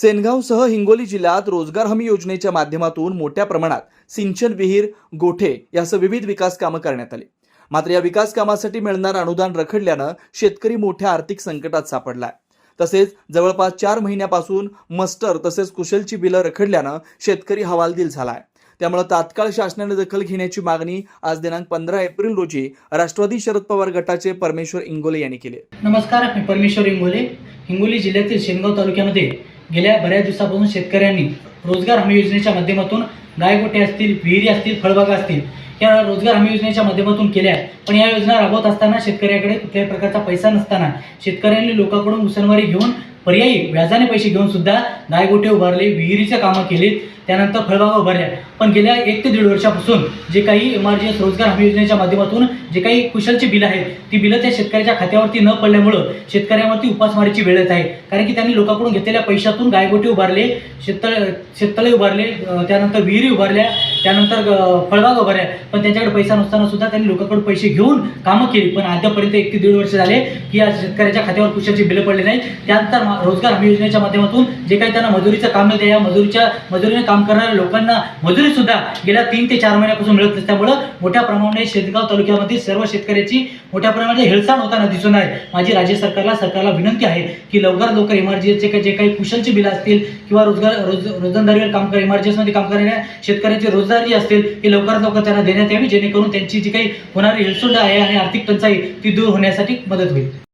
सेनगावसह हिंगोली जिल्ह्यात रोजगार हमी योजनेच्या माध्यमातून मोठ्या प्रमाणात सिंचन विहीर गोठे यासह विविध विकास कामं करण्यात आली. मात्र या विकास कामासाठी मिळणारं अनुदान रखडल्यानं शेतकरी मोठ्या आर्थिक संकटात सापडलाय. तसेच जवळपास चार महिन्यापासून मस्टर तसेच कुशलची बिलं रखडल्यानं शेतकरी हवालदिल झालाय. त्यामुळे तात्काळ शासनाने दखल घेण्याची मागणी आज दिनांक पंधरा एप्रिल रोजी राष्ट्रवादी शरद पवार गटाचे परमेश्वर इंगोले यांनी केली नमस्कार मी परमेश्वर इंगोले. हिंगोली जिल्ह्यातील शेनगाव तालुक्यामध्ये गेल्या बऱ्याच दिवसापासून शेतकऱ्यांनी रोजगार हमी योजनेच्या माध्यमातून गायगोटे असतील विहिरी असतील फळबागा असतील या रोजगार हमी योजनेच्या माध्यमातून केल्या पण या योजना राबवत असताना शेतकऱ्याकडे कुठल्याही प्रकारचा पैसा नसताना शेतकऱ्यांनी लोकांकडून उसनवारी घेऊन पर्यायी व्याजाने पैसे घेऊन सुद्धा गायगोटे उभारले विहिरीचे कामं केलीत. त्यानंतर फळबागा उभारल्या. पण गेल्या एक ते दीड वर्षापासून जे काही एम आर जी एस रोजगार हमी योजनेच्या माध्यमातून जे काही कुशलची बिलं आहेत ती बिलं त्या शेतकऱ्याच्या खात्यावरती न पडल्यामुळं शेतकऱ्यावरती उपासमारीची वेळ येत आहे. कारण की त्यांनी लोकांकडून घेतलेल्या पैशातून गायगोटे उभारले शेततळ शेततळे उभारले त्यानंतर विहिरी उभारल्या त्यानंतर फळबाग उभारल्या. पण त्यांच्याकडे पैसा नसताना सुद्धा त्यांनी लोकांकडून पैसे घेऊन कामं केली. पण अद्यापर्यंत एक ते दीड वर्ष झाले की या शेतकऱ्याच्या खात्यावर कुशलची बिलं पडली नाही त्यानंतर रोजगार हमी योजनेच्या माध्यमातून जे काही त्यांना मजुरीचं काम मिळते या मजुरीच्या मजुरीने काम करणाऱ्या लोकांना मजुरी सुद्धा गेल्या तीन ते चार महिन्यापासून मिळत नसल्यामुळं मोठ्या प्रमाणाने शेतगाव तालुक्यामधील सर्व शेतकऱ्याची मोठ्या प्रमाणात हेळसाण होताना दिसून आहे माझी राज्य सरकारला सरकारला विनंती आहे की लवकरात लवकर इमर्जन्सीचे काही जे काही कुशलची बिलं असतील किंवा रोजगार रोज रोजंदारीवर काम कर इमर्जन्सीमध्ये काम करणाऱ्या शेतकऱ्यांची रोजगार जी असतील ती लवकरात लवकर त्यांना देण्यात यावी जेणेकरून त्यांची जी काही होणारी हेळसुंड आहे आणि आर्थिक टंचाई ती दूर होण्यासाठी मदत होईल.